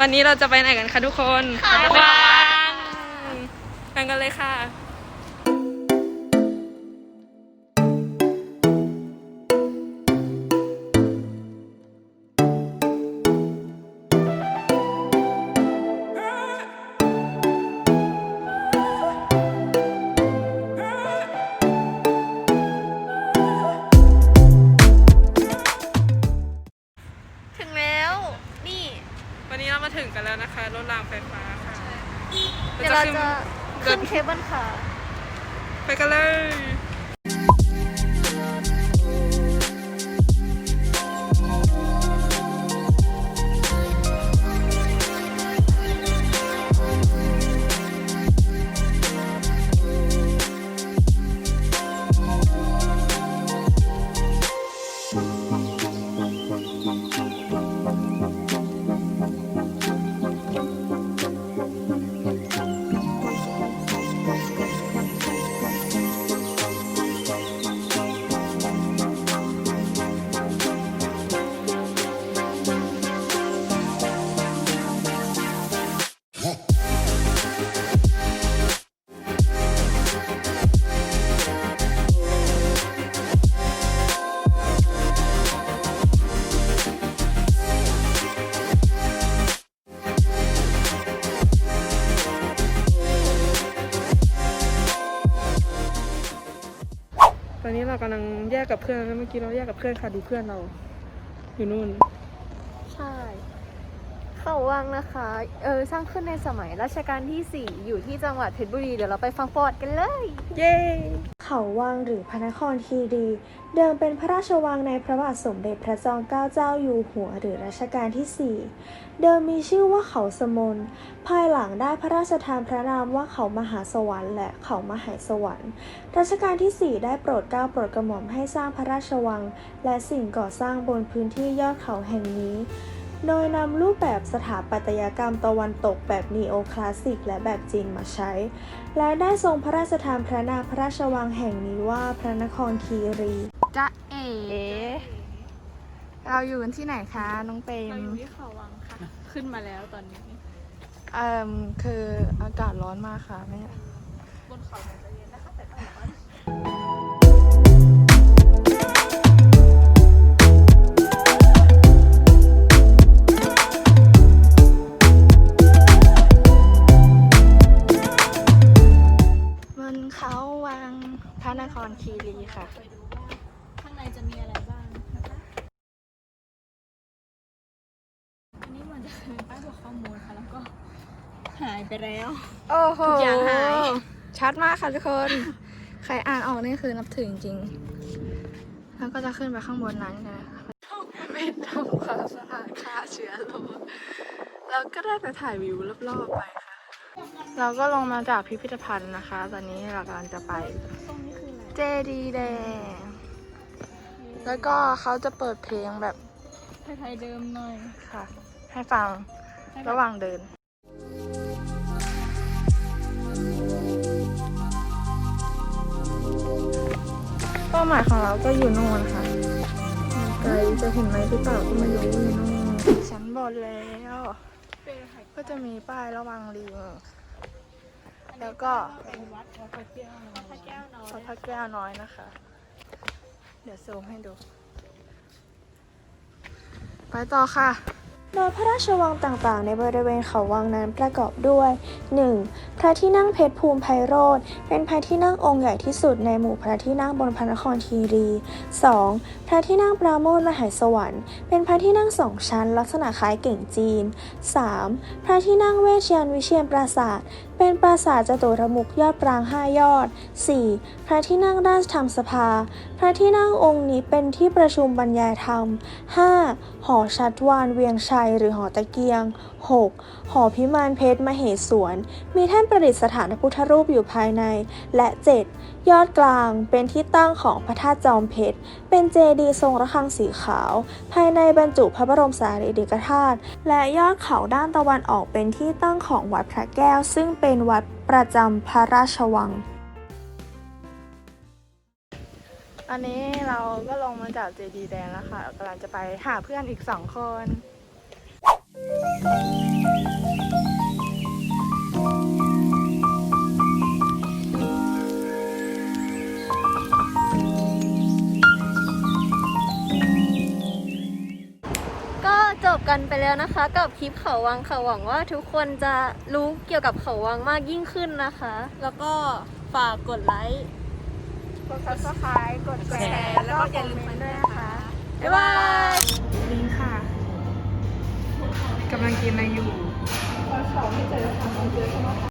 วันนี้เราจะไปไหนกันคะทุกคนเขาวังกันกันเลยค่ะ คะรถรางไฟฟ้าค่ะเดี๋ยวเราจะเกิขึ้ดนเคเบิลคาร์ไปกันเลย อนนี้เรากำลังแยกกับเพื่อนแล้วเมื่อกี้เราแยกกับเพื่อนค่ะดูเพื่อนเรา อยู่นู่น ใช่ เขาวังนะคะ เออสร้างขึ้นในสมัยรัชกาลที่ 4 อยู่ที่จังหวัดเพชรบุรี เดี๋ยวเราไปฟังประวัติกันเลย เย้ เขาวังหรือพระนครคีรี เดิมเป็นพระราชวังในพระบาทสมเด็จพระจอมเกล้าเจ้าอยู่หัวหรือรัชกาลที่ 4 เดิมมีชื่อว่าเขาสมนภายหลังได้พระราชทานพระนามว่าเขามหาสวรรค์และเขามหาสวรรค์ รัชกาลที่ 4 ได้โปรดเกล้าโปรดกระหม่อมให้สร้างพระราชวัง และสิ่งก่อสร้างบนพื้นที่ยอดเขาแห่งนี้ โดยนำรูปแบบสถาปัตยกรรมตะวันตกแบบนีโอคลาสสิกและแบบจีนมาใช้ และได้ทรงพระราชทานพระนามพระราชวังแห่งนี้ว่าพระนครคีรีจ๊ะเอ๋เราอยู่กันที่ไหนคะน้องเปรเรามอยู่ที่เขาวังค่ะ ขึ้นมาแล้วตอนนี้เอ่มคืออากาศร้อนมากค่ะแม่บนเขา ครคีรีค่ะ ข้างในจะมีอะไรบ้างนะคะอันนี้เหมือนจะเป็นป้ายบอกข้อมูลค่ะ แล้วก็หายไปแล้ว โอ้โหทุกอย่างหาย ชัดมากค่ะทุกคน ใครอ่านออกนี่คือนับถือจริงๆแล้วก็จะขึ้นไปข้างบนนั้นกันนะคะเป็นทำความสะอาดฆ่าเชื้อโรคแล้วก็ได้ไปถ่ายวิวรอบๆไปค่ะ เราก็ลงมาจากพิพิธภัณฑ์นะคะ ตอนนี้เรากำลังจะไป ตรงนี้คืออะไรเจดีย์แดง แล้วก็เขาจะเปิดเพลงแบบไทยๆเดิมหน่อยค่ะ ให้ฟังระหว่างเดินเป้าหมายของเราก็อยู่นู่นค่ะไกลจะเห็นไหมหรือเปล่าก็ไม่รู้อยู่นู่นชั้นบนแล้วก็จะมีป้ายระวังลิงแล้วก็เป็นวัดวัด พระแก้ววัดพระแก้ยพระพักแก้วน้อยนะคะ เดี๋ยวซูมให้ดู ไปต่อค่ะ โดยพระราชวังต่างๆ ในบริเวณเขาวังนั้นประกอบด้วย 1. พระที่นั่งเพชรภูมิไพโรธเป็นพระที่นั่งองค์ใหญ่ที่สุดในหมู่พระที่นั่งบนพระนครคีรี 2. พระที่นั่งปราโมทมหาสวรรค์ เป็นพระที่นั่งสองชั้น ลักษณะคล้ายเก่งจีน 3. พระที่นั่งเวชยันวิเชียนปราสาท เป็นปราสาทจตุรมุขยอดปรางห้ายอด 4. พระที่นั่งราชธรรมสภา พระที่นั่งองค์นี้เป็นที่ประชุมบรรยายธรรม 5. หอชัดวานเวียงชัยหรือหอตะเกียง 6. หอพิมานเพชรมเหสวน มีแท่นประดิษฐานพระพุทธรูปอยู่ภายใน และ 7. ยอดกลางเป็นที่ตั้งของพระธาตุจอมเพชร เป็นเจดีย์ทรงระฆังสีขาว ภายในบรรจุพระบรมสารีริกธาตุ และยอดเขาด้านตะวันออกเป็นที่ตั้งของวัดพระแก้ว ซึ่งเป็นวัดประจำพระราชวังอันนี้เราก็ลงมาจากเจดีย์แดงแล้วค่ะกำลังจะไปหาเพื่อนอีกสองคน ก็จบกันไปแล้วนะคะ กับคลิปเขาวังค่ะหวังว่าทุกคนจะรู้เกี่ยวกับเขาวังมากยิ่งขึ้นนะคะ แล้วก็ฝากกดไลค์ กดซับสไครต์กดแชร์ แล้วก็อย่าลืมมัด้วยนะะ กำลังกินอะไรอยู่ วันสองไม่เจอค่ะวันเจอใช่ไหม